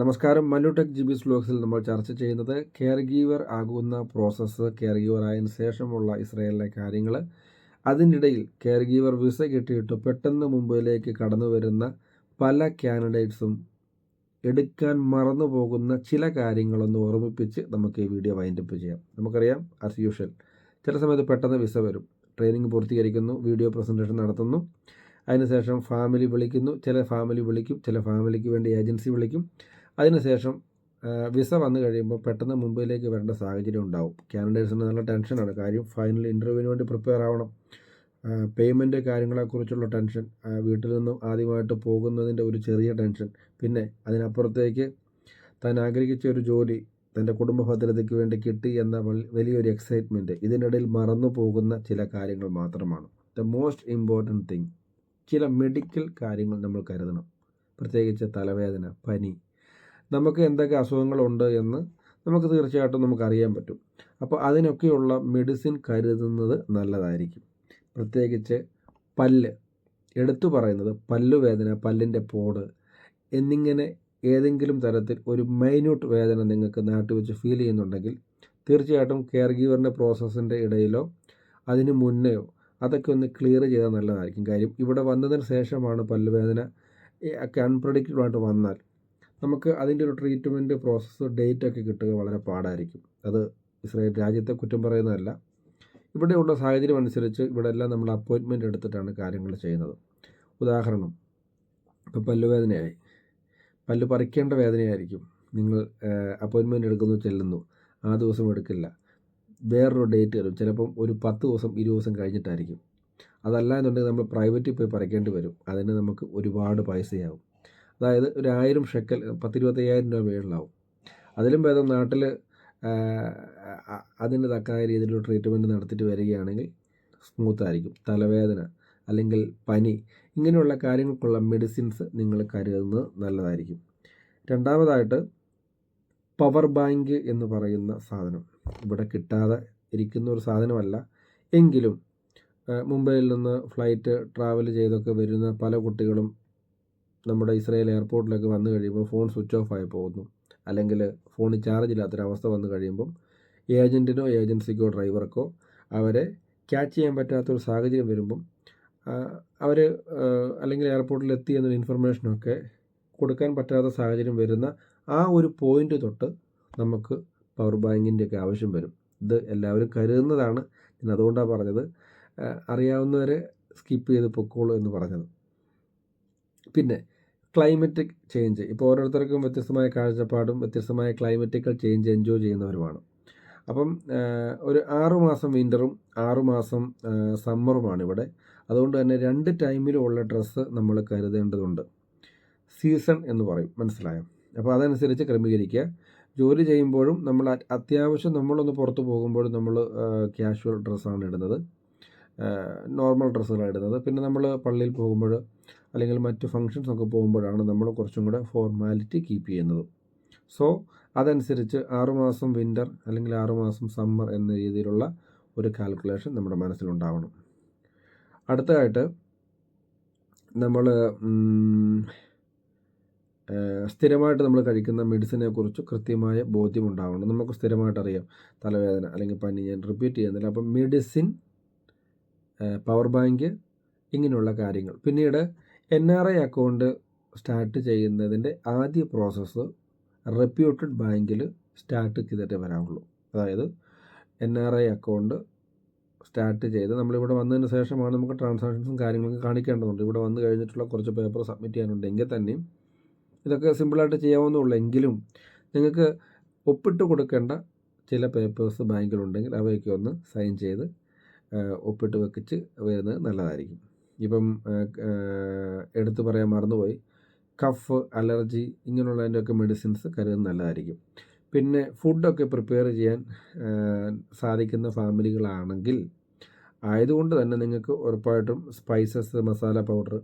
നമസ്കാരം. മല്ലുടെക് G B സ്ലോക്സിൽ നമ്മൾ ചർച്ച ചെയ്യുന്നത് കെയർ ഗീവർ ആകുന്ന പ്രോസസ്സ് കെയർ ഗീവർ ആയതിനു ശേഷമുള്ള ഇസ്രയേലിലെ കാര്യങ്ങൾ അതിനിടയിൽ കെയർ ഗീവർ വിസ കിട്ടിയിട്ട് പെട്ടെന്ന് മുമ്പിലേക്ക് കടന്നു വരുന്ന പല കാൻഡിഡേറ്റ്സും എടുക്കാൻ മറന്നു പോകുന്ന ചില കാര്യങ്ങളൊന്ന് ഓർമ്മിപ്പിച്ച് നമുക്ക് ഈ വീഡിയോ വൈൻഡപ്പ് ചെയ്യാം. നമുക്കറിയാം ആസ് യൂഷ്വൽ ചില സമയത്ത് പെട്ടെന്ന് വിസ വരും. ട്രെയിനിങ് പൂർത്തീകരിക്കുന്നു വീഡിയോ പ്രസന്റേഷൻ നടത്തുന്നു. അതിനുശേഷം ഫാമിലി വിളിക്കുന്നു. ചില ഫാമിലി വിളിക്കും ചില ഫാമിലിക്ക് വേണ്ടി ഏജൻസി വിളിക്കും. അതിനുശേഷം വിസ വന്നു കഴിയുമ്പോൾ പെട്ടെന്ന് മുംബൈയിലേക്ക് വരേണ്ട സാഹചര്യം ഉണ്ടാവും. കാനഡേഴ്സിന് നല്ല ടെൻഷനാണ്. കാര്യം ഫൈനൽ ഇന്റർവ്യൂവിന് വേണ്ടി പ്രിപ്പയർ ആവണം. പേയ്മെന്റ് കാര്യങ്ങളെക്കുറിച്ചുള്ള ടെൻഷൻ വീട്ടിൽ നിന്നും ആദ്യമായിട്ട് പോകുന്നതിന്റെ ഒരു ചെറിയ ടെൻഷൻ. പിന്നെ അതിനപ്പുറത്തേക്ക് താൻ ആഗ്രഹിച്ച ഒരു ജോലി തന്റെ കുടുംബ ഭദ്രതയ്ക്ക് വേണ്ടി കിട്ടി എന്ന വലിയൊരു എക്സൈറ്റ്മെന്റ് ഇതിനിടയിൽ മറന്നു പോകുന്ന ചില കാര്യങ്ങൾ മാത്രമാണ്. ദ മോസ്റ്റ് ഇമ്പോർട്ടന്റ് തിങ് ചില മെഡിക്കൽ കാര്യങ്ങൾ നമ്മൾ കരുതണം. പ്രത്യേകിച്ച് തലവേദന പനി നമുക്ക് എന്തൊക്കെ അസുഖങ്ങളുണ്ട് എന്ന് നമുക്ക് തീർച്ചയായിട്ടും നമുക്ക് അറിയാൻ പറ്റും. അപ്പോൾ അതിനൊക്കെയുള്ള മെഡിസിൻ കരുതുന്നത് നല്ലതായിരിക്കും. പ്രത്യേകിച്ച് പല്ല്. എടുത്തു പറയുന്നത് പല്ലുവേദന പല്ലിന്റെ പോട് എന്നിങ്ങനെ ഏതെങ്കിലും തരത്തിൽ ഒരു മൈന്യൂട്ട് വേദന നിങ്ങൾക്ക് നാട്ടിൽ വെച്ച് ഫീൽ ചെയ്യുന്നുണ്ടെങ്കിൽ തീർച്ചയായിട്ടും കെയർ ഗീവറിന്റെ പ്രോസസ്സിന്റെ ഇടയിലോ അതിന് മുന്നെയോ അതൊക്കെ ഒന്ന് ക്ലിയർ ചെയ്താൽ നല്ലതായിരിക്കും. കാര്യം ഇവിടെ വന്നതിന് ശേഷമാണ് പല്ലുവേദന ഒക്കെ അൺപ്രഡിക്റ്റബിളായിട്ട് വന്നാൽ നമുക്ക് അതിന്റെ ഒരു ട്രീറ്റ്മെന്റ് പ്രോസസ്സ് ഡേറ്റ് ഒക്കെ കിട്ടുക വളരെ പാടായിരിക്കും. അത് ഇസ്രായേൽ രാജ്യത്തെ കുറ്റം പറയുന്നതല്ല. ഇവിടെയുള്ള സാഹചര്യം അനുസരിച്ച് ഇവിടെ എല്ലാം നമ്മൾ അപ്പോയിൻമെന്റ് എടുത്തിട്ടാണ് കാര്യങ്ങൾ ചെയ്യുന്നത്. ഉദാഹരണം ഇപ്പോൾ പല്ലുവേദനയായി പല്ല് പറിക്കേണ്ട വേദനയായിരിക്കും. നിങ്ങൾ അപ്പോയിൻമെന്റ് എടുക്കുന്നു ചെല്ലുന്നു. ആ ദിവസം എടുക്കില്ല. വേറൊരു ഡേറ്റ് തരും ചിലപ്പം ഒരു പത്ത് ദിവസം ഇരുപത് ദിവസം കഴിഞ്ഞിട്ടായിരിക്കും. അതല്ല എന്നുണ്ടെങ്കിൽ നമ്മൾ പ്രൈവറ്റിൽ പോയി പറിക്കേണ്ടി വരും. അതിന് നമുക്ക് ഒരുപാട് പൈസയാവും. അതായത് ഒരു ആയിരം ഷെക്കൽ പത്തിരുപത്തയ്യായിരം രൂപ മേളിലാവും. അതിലും ഭേദം നാട്ടിൽ അതിന് തക്കായ രീതിയിലുള്ള ട്രീറ്റ്മെന്റ് നടത്തിയിട്ട് വരികയാണെങ്കിൽ സ്മൂത്തായിരിക്കും തലവേദന അല്ലെങ്കിൽ പനി ഇങ്ങനെയുള്ള കാര്യങ്ങൾക്കുള്ള മെഡിസിൻസ് നിങ്ങൾ കരുതുന്നത് നല്ലതായിരിക്കും. രണ്ടാമതായിട്ട് പവർ ബാങ്ക് എന്ന് പറയുന്ന സാധനം. ഇവിടെ കിട്ടാതെ ഇരിക്കുന്ന ഒരു സാധനമല്ല. എങ്കിലും മുംബൈയിൽ നിന്ന് ഫ്ലൈറ്റ് ട്രാവൽ ചെയ്തൊക്കെ വരുന്ന പല കുട്ടികളും നമ്മുടെ ഇസ്രായേൽ എയർപോർട്ടിലൊക്കെ വന്നു കഴിയുമ്പോൾ ഫോൺ സ്വിച്ച് ഓഫ് ആയി പോകുന്നു. അല്ലെങ്കിൽ ഫോണിൽ ചാർജ് ഇല്ലാത്തൊരവസ്ഥ വന്നു കഴിയുമ്പം ഏജന്റിനോ ഏജൻസിക്കോ ഡ്രൈവർക്കോ അവരെ ക്യാച്ച് ചെയ്യാൻ പറ്റാത്തൊരു സാഹചര്യം വരുമ്പം അവർ അല്ലെങ്കിൽ എയർപോർട്ടിൽ എത്തി എന്നൊരു ഇൻഫർമേഷനൊക്കെ കൊടുക്കാൻ പറ്റാത്ത സാഹചര്യം വരുന്ന ആ ഒരു പോയിന്റ് തൊട്ട് നമുക്ക് പവർ ബാങ്കിന്റെയൊക്കെ ആവശ്യം വരും. ഇത് എല്ലാവരും കരുതുന്നതാണ്. ഞാൻ അതുകൊണ്ടാണ് പറഞ്ഞത്. അറിയാവുന്നവരെ സ്കിപ്പ് ചെയ്ത് പൊക്കോളൂ എന്ന് പറഞ്ഞത്. പിന്നെ ക്ലൈമറ്റിക് ചേഞ്ച്. ഇപ്പോൾ ഓരോരുത്തർക്കും വ്യത്യസ്തമായ കാഴ്ചപ്പാടും വ്യത്യസ്തമായ ക്ലൈമറ്റിക്കൽ ചേഞ്ച് എൻജോയ് ചെയ്യുന്നവരുമാണ്. അപ്പം ഒരു ആറുമാസം വിന്ററും ആറുമാസം സമ്മറുമാണ് ഇവിടെ അതുകൊണ്ട് തന്നെ രണ്ട് ടൈമിലുമുള്ള ഡ്രസ്സ് നമ്മൾ കരുതേണ്ടതുണ്ട്. സീസൺ എന്ന് പറയും. മനസ്സിലായോ? അപ്പോൾ അതനുസരിച്ച് ക്രമീകരിക്കുക. ജോലി ചെയ്യുമ്പോഴും നമ്മൾ അത്യാവശ്യം നമ്മളൊന്ന് പുറത്ത് പോകുമ്പോഴും നമ്മൾ ക്യാഷ്വൽ ഡ്രസ്സാണ് ഇടുന്നത്. നോർമൽ ഡ്രസ്സുകളാണ് ഇടുന്നത്. പിന്നെ നമ്മൾ പള്ളിയിൽ പോകുമ്പോൾ അല്ലെങ്കിൽ മറ്റ് ഫങ്ഷൻസ് ഒക്കെ പോകുമ്പോഴാണ് നമ്മൾ കുറച്ചും കൂടെ ഫോർമാലിറ്റി കീപ്പ് ചെയ്യുന്നത്. സോ അതനുസരിച്ച് ആറുമാസം വിന്റർ അല്ലെങ്കിൽ ആറുമാസം സമ്മർ എന്ന രീതിയിലുള്ള ഒരു കാൽക്കുലേഷൻ നമ്മുടെ മനസ്സിലുണ്ടാവണം. അടുത്തതായിട്ട് നമ്മൾ സ്ഥിരമായിട്ട് നമ്മൾ കഴിക്കുന്ന മെഡിസിനെ കുറിച്ച് കൃത്യമായ ബോധ്യമുണ്ടാവണം നമുക്ക് സ്ഥിരമായിട്ട് അറിയാം. തലവേദന അല്ലെങ്കിൽ പനി ഞാൻ റിപ്പീറ്റ് ചെയ്യുന്നില്ല. അപ്പം മെഡിസിൻ പവർ ബാങ്ക് ഇങ്ങനെയുള്ള കാര്യങ്ങൾ. പിന്നീട് N R I account start ചെയ്യുന്നതിന്റെ ആദ്യ പ്രോസസ്സ് റെപ്യൂട്ടഡ് ബാങ്കിൽ സ്റ്റാർട്ട് ചെയ്തിട്ടേ വരാവുള്ളൂ. അതായത് N R I account start ചെയ്ത് നമ്മളിവിടെ വന്നതിന് ശേഷമാണ് നമുക്ക് ട്രാൻസാക്ഷൻസും കാര്യങ്ങളൊക്കെ കാണിക്കേണ്ടതുണ്ട്. ഇവിടെ വന്നു കഴിഞ്ഞിട്ടുള്ള കുറച്ച് പേപ്പർ സബ്മിറ്റ് ചെയ്യാനുണ്ടെങ്കിൽ തന്നെയും ഇതൊക്കെ സിമ്പിളായിട്ട് ചെയ്യാവുന്നുള്ളൂ എങ്കിലും നിങ്ങൾക്ക് ഒപ്പിട്ട് കൊടുക്കേണ്ട ചില പേപ്പേഴ്സ് ബാങ്കിലുണ്ടെങ്കിൽ അവയൊക്കെ ഒന്ന് സൈൻ ചെയ്ത് ഒപ്പിട്ട് വെക്കിച്ച് വരുന്നത് നല്ലതായിരിക്കും. ഇപ്പം എടുത്തു പറയാൻ മറന്നുപോയി. കഫ് അലർജി ഇങ്ങനെയുള്ളതിന്റെയൊക്കെ മെഡിസിൻസ് കരുതുന്നത് നല്ലതായിരിക്കും. പിന്നെ ഫുഡൊക്കെ പ്രിപ്പയർ ചെയ്യാൻ സാധിക്കുന്ന ഫാമിലികളാണെങ്കിൽ ആയതുകൊണ്ട് തന്നെ നിങ്ങൾക്ക് ഉറപ്പായിട്ടും സ്പൈസസ് മസാല പൗഡർ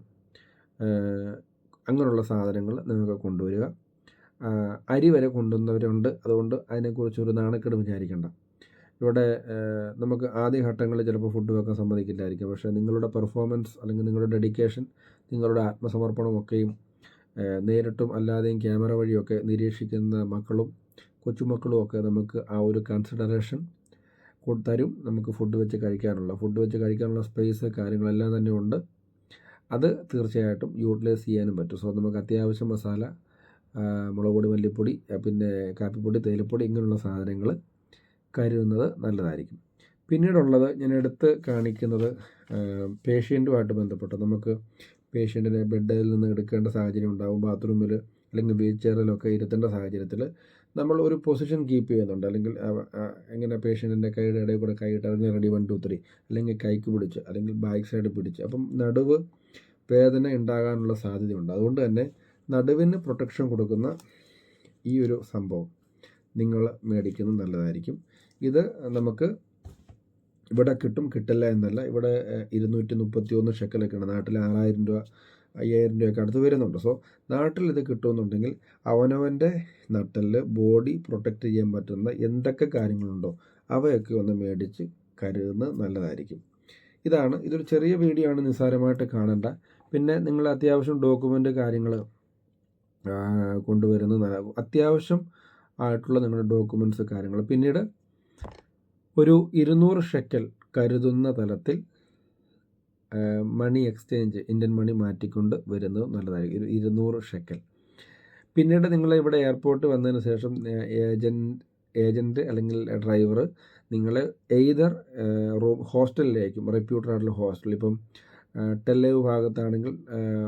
അങ്ങനെയുള്ള സാധനങ്ങൾ നിങ്ങൾക്ക് കൊണ്ടുവരിക. അരി വരെ കൊണ്ടുവന്നവരുണ്ട്. അതുകൊണ്ട് അതിനെക്കുറിച്ചൊരു നാണക്കേട് വിചാരിക്കേണ്ട. ഇവിടെ നമുക്ക് ആദ്യ ഘട്ടങ്ങളിൽ ചിലപ്പോൾ ഫുഡ് വെക്കാൻ സമ്മതിക്കില്ലായിരിക്കും. പക്ഷേ നിങ്ങളുടെ പെർഫോമൻസ് അല്ലെങ്കിൽ നിങ്ങളുടെ ഡെഡിക്കേഷൻ നിങ്ങളുടെ ആത്മസമർപ്പണം ഒക്കെയും നേരിട്ടും അല്ലാതെയും ക്യാമറ വഴിയൊക്കെ നിരീക്ഷിക്കുന്ന മക്കളും കൊച്ചുമക്കളും ഒക്കെ നമുക്ക് ആ ഒരു കൺസിഡറേഷൻ തരും. നമുക്ക് ഫുഡ് വെച്ച് കഴിക്കാനുള്ള. ഫുഡ് വെച്ച് കഴിക്കാനുള്ള സ്പേസ് കാര്യങ്ങളെല്ലാം തന്നെ ഉണ്ട്. അത് തീർച്ചയായിട്ടും യൂട്ടിലൈസ് ചെയ്യാനും പറ്റും. സോ നമുക്ക് അത്യാവശ്യം മസാല മുളക് പൊടി മല്ലിപ്പൊടി പിന്നെ കാപ്പിപ്പൊടി തേയിലപ്പൊടി ഇങ്ങനെയുള്ള സാധനങ്ങൾ കരുതുന്നത് നല്ലതായിരിക്കും. പിന്നീടുള്ളത് ഞാൻ എടുത്ത് കാണിക്കുന്നത് പേഷ്യന്റുമായിട്ട് ബന്ധപ്പെട്ട് നമുക്ക് പേഷ്യന്റിനെ ബെഡിൽ നിന്ന് എടുക്കേണ്ട സാഹചര്യം ഉണ്ടാകും ബാത്റൂമിൽ അല്ലെങ്കിൽ വീൽ ചെയറിലൊക്കെ ഇരുത്തേണ്ട സാഹചര്യത്തിൽ നമ്മൾ ഒരു പൊസിഷൻ കീപ്പ് ചെയ്യുന്നുണ്ട്. അല്ലെങ്കിൽ എങ്ങനെ പേഷ്യന്റിന്റെ കൈയുടെ ഇടയിൽ കൂടെ കൈയിട്ട് അതിന് റെഡി വൺ ടു ത്രീ അല്ലെങ്കിൽ കൈക്ക് പിടിച്ച് അല്ലെങ്കിൽ ബാക്ക് സൈഡ് പിടിച്ച്. അപ്പം നടുവ് വേദന ഉണ്ടാകാനുള്ള സാധ്യതയുണ്ട്. അതുകൊണ്ട് തന്നെ നടുവിന് പ്രൊട്ടക്ഷൻ കൊടുക്കുന്ന ഈ ഒരു സംഭവം. നിങ്ങൾ മേടിക്കുന്നത് നല്ലതായിരിക്കും. ഇത് നമുക്ക് ഇവിടെ കിട്ടും കിട്ടില്ല എന്നല്ല. ഇവിടെ ഇരുന്നൂറ്റി മുപ്പത്തി ഒന്ന് ഷെക്കലൊക്കെയാണ്. നാട്ടിൽ ആറായിരം രൂപ അയ്യായിരം രൂപയൊക്കെ അടുത്ത് വരുന്നുണ്ട്. സോ നാട്ടിൽ ഇത് കിട്ടുമെന്നുണ്ടെങ്കിൽ അവനവന്റെ നട്ടലിൽ ബോഡി പ്രൊട്ടക്റ്റ് ചെയ്യാൻ പറ്റുന്ന എന്തൊക്കെ കാര്യങ്ങളുണ്ടോ അവയൊക്കെ ഒന്ന് മേടിച്ച് കരുതുന്നത് നല്ലതായിരിക്കും. ഇതാണ്. ഇതൊരു ചെറിയ വീഡിയോ ആണ്. നിസ്സാരമായിട്ട് കാണേണ്ട. പിന്നെ നിങ്ങൾ അത്യാവശ്യം ഡോക്യുമെന്റ് കാര്യങ്ങൾ കൊണ്ടുവരുന്നത് അത്യാവശ്യം ആയിട്ടുള്ള നിങ്ങളുടെ ഡോക്യുമെന്റ്സ് കാര്യങ്ങൾ. പിന്നീട് ഒരു ഇരുന്നൂറ് ഷെക്കൽ കരുതുന്ന തലത്തിൽ മണി എക്സ്ചേഞ്ച് ഇന്ത്യൻ മണി മാറ്റിക്കൊണ്ട് വരുന്നത് നല്ലതായിരിക്കും. ഒരു ഇരുന്നൂറ് ഷെക്കൽ പിന്നീട് നിങ്ങൾ ഇവിടെ എയർപോർട്ട് വന്നതിന് ശേഷം ഏജന്റ് ഏജന്റ് അല്ലെങ്കിൽ ഡ്രൈവർ നിങ്ങൾ എയ്തർ റൂം ഹോസ്റ്റലിലേക്കും റെപ്യൂട്ടഡ് ആയിട്ടുള്ള ഹോസ്റ്റൽ ഇപ്പം ടെല്ലവ് ഭാഗത്താണെങ്കിൽ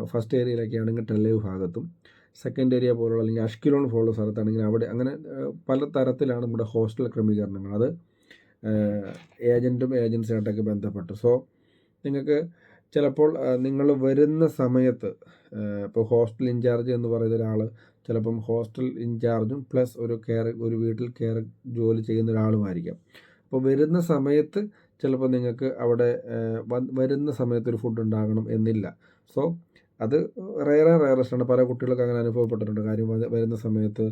ഫസ്റ്റ് ഏരിയയിലൊക്കെ ആണെങ്കിൽ ടെല്ലവ് ഭാഗത്തും സെക്കൻഡ് ഏരിയ പോലുള്ള അല്ലെങ്കിൽ അഷ്കിലോൺ പോലുള്ള സ്ഥലത്താണെങ്കിൽ അവിടെ അങ്ങനെ പല തരത്തിലാണ് നമ്മുടെ ഹോസ്റ്റൽ ക്രമീകരണങ്ങൾ. അത് ഏജന്റും ഏജൻസിയായിട്ടൊക്കെ ബന്ധപ്പെട്ട്. സോ നിങ്ങൾക്ക് ചിലപ്പോൾ നിങ്ങൾ വരുന്ന സമയത്ത് ഇപ്പോൾ ഹോസ്റ്റൽ ഇൻചാർജ് എന്ന് പറയുന്ന ഒരാൾ ചിലപ്പം ഹോസ്റ്റൽ ഇൻചാർജും പ്ലസ് ഒരു കെയർ ഒരു വീട്ടിൽ കെയർ ജോലി ചെയ്യുന്ന ഒരാളുമായിരിക്കാം. അപ്പോൾ വരുന്ന സമയത്ത് ചിലപ്പോൾ നിങ്ങൾക്ക് അവിടെ വരുന്ന സമയത്ത് ഒരു ഫുഡ് ഉണ്ടാകണം എന്നില്ല. സോ അത് റയറെ റയറസ്റ്റാണ് പല കുട്ടികൾക്ക് അങ്ങനെ അനുഭവപ്പെട്ടിട്ടുണ്ട്. കാര്യം വരുന്ന സമയത്ത്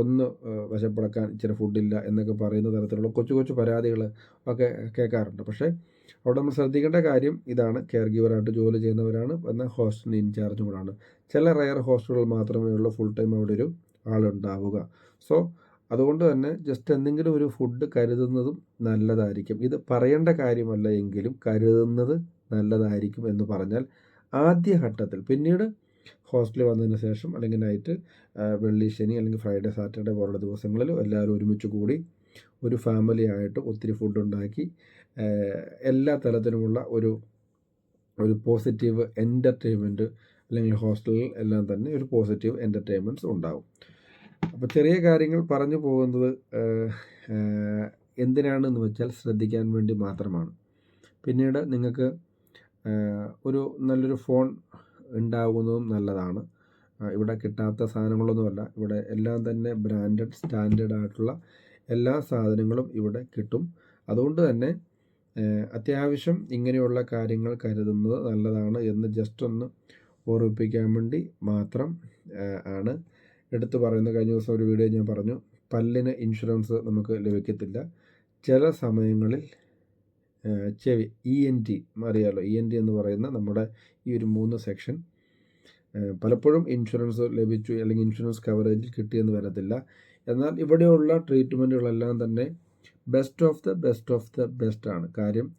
ഒന്ന് വിശപ്പടക്കാൻ ഇച്ചിരി ഫുഡില്ല എന്നൊക്കെ പറയുന്ന തരത്തിലുള്ള കൊച്ചു കൊച്ചു പരാതികൾ ഒക്കെ കേൾക്കാറുണ്ട്. പക്ഷേ അവിടെ നമ്മൾ ശ്രദ്ധിക്കേണ്ട കാര്യം ഇതാണ്. കെയർ ഗീവറായിട്ട് ജോലി ചെയ്യുന്നവരാണ് എന്നാൽ ഹോസ്റ്റലിന് ഇൻചാർജും കൂടാണ് ചില റയർ ഹോസ്റ്റലുകൾ മാത്രമേ ഉള്ളൂ. ഫുൾ ടൈം അവിടെ ഒരു ആളുണ്ടാവുക. സോ അതുകൊണ്ട് തന്നെ ജസ്റ്റ് എന്തെങ്കിലും ഒരു ഫുഡ് കരുതുന്നതും നല്ലതായിരിക്കും. ഇത് പറയേണ്ട കാര്യമല്ല എങ്കിലും കരുതുന്നത് നല്ലതായിരിക്കും എന്ന് പറഞ്ഞാൽ ആദ്യ ഘട്ടത്തിൽ പിന്നീട് ഹോസ്റ്റലിൽ വന്നതിന് ശേഷം അല്ലെങ്കിൽ നൈറ്റ് വെള്ളി ശനി അല്ലെങ്കിൽ ഫ്രൈഡേ സാറ്റർഡേ പോലുള്ള ദിവസങ്ങളിൽ എല്ലാവരും ഒരുമിച്ച് കൂടി ഒരു ഫാമിലി ആയിട്ട് ഒത്തിരി ഫുഡ് ഉണ്ടാക്കി എല്ലാ തരത്തിലുമുള്ള ഒരു ഒരു പോസിറ്റീവ് എന്റർടൈൻമെന്റ് അല്ലെങ്കിൽ ഹോസ്റ്റലിൽ എല്ലാം തന്നെ ഒരു പോസിറ്റീവ് എന്റർടൈൻമെന്റ്സ് ഉണ്ടാവും. അപ്പോൾ ചെറിയ കാര്യങ്ങൾ പറഞ്ഞു പോകുന്നത് എന്തിനാണെന്ന് വെച്ചാൽ ശ്രദ്ധിക്കാൻ വേണ്ടി മാത്രമാണ്. പിന്നീട് നിങ്ങൾക്ക് ഒരു നല്ലൊരു ഫോൺ ഉണ്ടാകുന്നതും നല്ലതാണ്. ഇവിടെ കിട്ടാത്ത സാധനങ്ങളൊന്നുമല്ല. ഇവിടെ എല്ലാം തന്നെ ബ്രാൻഡഡ് സ്റ്റാൻഡേർഡ് ആയിട്ടുള്ള എല്ലാ സാധനങ്ങളും ഇവിടെ കിട്ടും. അതുകൊണ്ട് തന്നെ അത്യാവശ്യം ഇങ്ങനെയുള്ള കാര്യങ്ങൾ കരുതുന്നത് നല്ലതാണ് എന്ന് ജസ്റ്റ് ഒന്ന് ഓർമ്മിപ്പിക്കാൻ വേണ്ടി മാത്രം ആണ്. എടുത്തു പറയുന്നത് കഴിഞ്ഞ ദിവസം ഒരു വീഡിയോ ഞാൻ പറഞ്ഞു. പല്ലിന് ഇൻഷുറൻസ് നമുക്ക് ലഭിക്കത്തില്ല. ചില സമയങ്ങളിൽ ചെവി ഇ എൻ ടി അറിയാമല്ലോ ഇ എൻ ടി എന്ന് പറയുന്ന നമ്മുടെ ഈ ഒരു മൂന്ന് സെക്ഷൻ പലപ്പോഴും ഇൻഷുറൻസ് ലഭിച്ചു അല്ലെങ്കിൽ ഇൻഷുറൻസ് കവറേജ് കിട്ടിയെന്ന് വരത്തില്ല. എന്നാൽ ഇവിടെയുള്ള ട്രീറ്റ്മെന്റുകളെല്ലാം തന്നെ best of the best of the best ആണ്. കാര്യം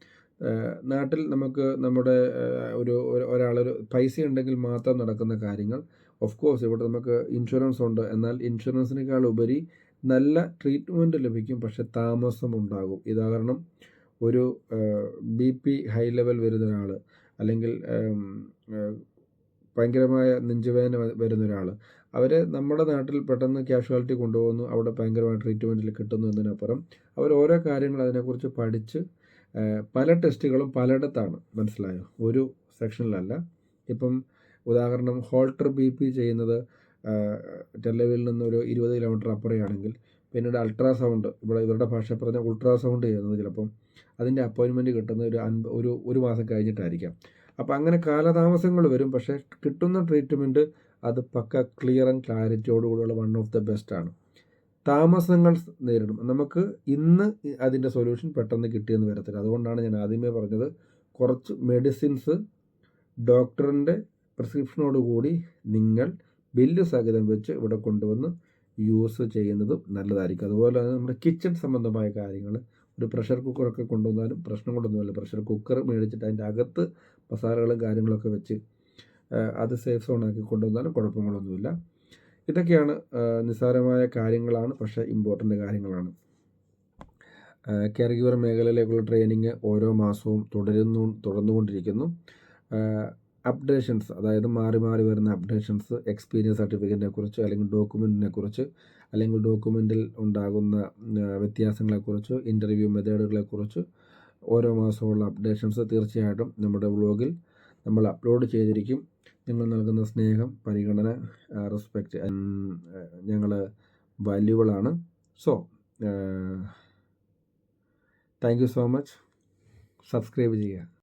നാട്ടിൽ നമുക്ക് നമ്മുടെ ഒരു- ഒരാളൊരു പൈസ ഉണ്ടെങ്കിൽ മാത്രം നടക്കുന്ന കാര്യങ്ങൾ. ഓഫ് കോഴ്സ് ഇവിടെ നമുക്ക് ഇൻഷുറൻസ് ഉണ്ട്. എന്നാൽ ഇൻഷുറൻസിനേക്കാൾ ഉപരി നല്ല ട്രീറ്റ്മെന്റ് ലഭിക്കും. പക്ഷെ താമസം ഉണ്ടാകും. ഉദാഹരണം ഒരു ബി പി ഹൈ ലെവൽ വരുന്ന ഒരാൾ അല്ലെങ്കിൽ ഭയങ്കരമായ നെഞ്ചുവേദന വരുന്ന ഒരാൾ അവർ നമ്മുടെ നാട്ടിൽ പെട്ടെന്ന് കാഷ്വാലിറ്റി കൊണ്ടുപോകുന്നു അവിടെ ഭയങ്കരമായ ട്രീറ്റ്മെന്റിൽ കിട്ടുന്നു എന്നതിനപ്പുറം അവർ ഓരോ കാര്യങ്ങൾ അതിനെക്കുറിച്ച് പഠിച്ച് പല ടെസ്റ്റുകളും പലയിടത്താണ്. മനസ്സിലായോ? ഒരു സെക്ഷനിലല്ല ഇപ്പം ഉദാഹരണം ഹോൾട്ടർ ബി പി ചെയ്യുന്നത് ടെല്ലവിൽ നിന്നൊരു ഇരുപത് കിലോമീറ്റർ അപ്പുറയാണെങ്കിൽ പിന്നീട് അൾട്രാസൗണ്ട്. ഇവിടെ ഇവരുടെ ഭാഷ പറഞ്ഞ അൾട്രാസൗണ്ട് ചെയ്യുന്നത് ചിലപ്പം അതിന്റെ അപ്പോയിൻമെന്റ് കിട്ടുന്ന ഒരു അൻപ ഒരു ഒരു മാസം കഴിഞ്ഞിട്ടായിരിക്കാം. അപ്പോൾ അങ്ങനെ കാലതാമസങ്ങൾ വരും. പക്ഷേ കിട്ടുന്ന ട്രീറ്റ്മെന്റ് അത് പക്ക ക്ലിയർ ആൻഡ് ക്ലാരിറ്റിയോടുകൂടിയുള്ള വൺ ഓഫ് ദ ബെസ്റ്റാണ് താമസങ്ങൾ നേരിടും. നമുക്ക് ഇന്ന് അതിന്റെ സൊല്യൂഷൻ പെട്ടെന്ന് കിട്ടിയെന്ന് വരത്തില്ല. അതുകൊണ്ടാണ് ഞാൻ ആദ്യമേ പറഞ്ഞത് കുറച്ച് മെഡിസിൻസ് ഡോക്ടറിന്റെ പ്രിസ്ക്രിപ്ഷനോടുകൂടി നിങ്ങൾ ബില്ല് സഹിതം വെച്ച് ഇവിടെ കൊണ്ടുവന്ന് യൂസ് ചെയ്യുന്നതും നല്ലതായിരിക്കും. അതുപോലെ നമ്മുടെ കിച്ചൺ സംബന്ധമായ കാര്യങ്ങൾ ഒരു പ്രഷർ കുക്കറൊക്കെ കൊണ്ടുവന്നാലും പ്രശ്നം കൊണ്ടൊന്നുമില്ല. പ്രഷർ കുക്കർ മേടിച്ചിട്ട് അതിന്റെ അകത്ത് മസാലകളും കാര്യങ്ങളൊക്കെ വെച്ച് അത് സേഫ് സോണാക്കി കൊണ്ടുവന്നാലും കുഴപ്പങ്ങളൊന്നുമില്ല. ഇതൊക്കെയാണ് നിസ്സാരമായ കാര്യങ്ങളാണ് പക്ഷേ ഇമ്പോർട്ടന്റ് കാര്യങ്ങളാണ്. കെയർ ഗിവർ മേഖലയിലേക്കുള്ള ട്രെയിനിങ് ഓരോ മാസവും തുടരുന്നു തുടർന്നുകൊണ്ടിരിക്കുന്നു. അപ്ഡേഷൻസ് അതായത് മാറി മാറി വരുന്ന അപ്ഡേഷൻസ് എക്സ്പീരിയൻസ് സർട്ടിഫിക്കറ്റിനെ കുറിച്ച് അല്ലെങ്കിൽ ഡോക്യുമെന്റിനെ കുറിച്ച് അല്ലെങ്കിൽ ഡോക്യുമെന്റിൽ ഉണ്ടാകുന്ന വ്യത്യാസങ്ങളെക്കുറിച്ച് ഇന്റർവ്യൂ മെത്തേഡുകളെക്കുറിച്ച് ഓരോ മാസമുള്ള അപ്ഡേഷൻസ് തീർച്ചയായിട്ടും നമ്മുടെ വ്ളോഗിൽ നമ്മൾ അപ്ലോഡ് ചെയ്തിരിക്കും. നിങ്ങൾ നൽകുന്ന സ്നേഹം പരിഗണന റെസ്പെക്റ്റ് ഞങ്ങൾ വാല്യുബിളാണ് so thank you so much subscribe ചെയ്യുക.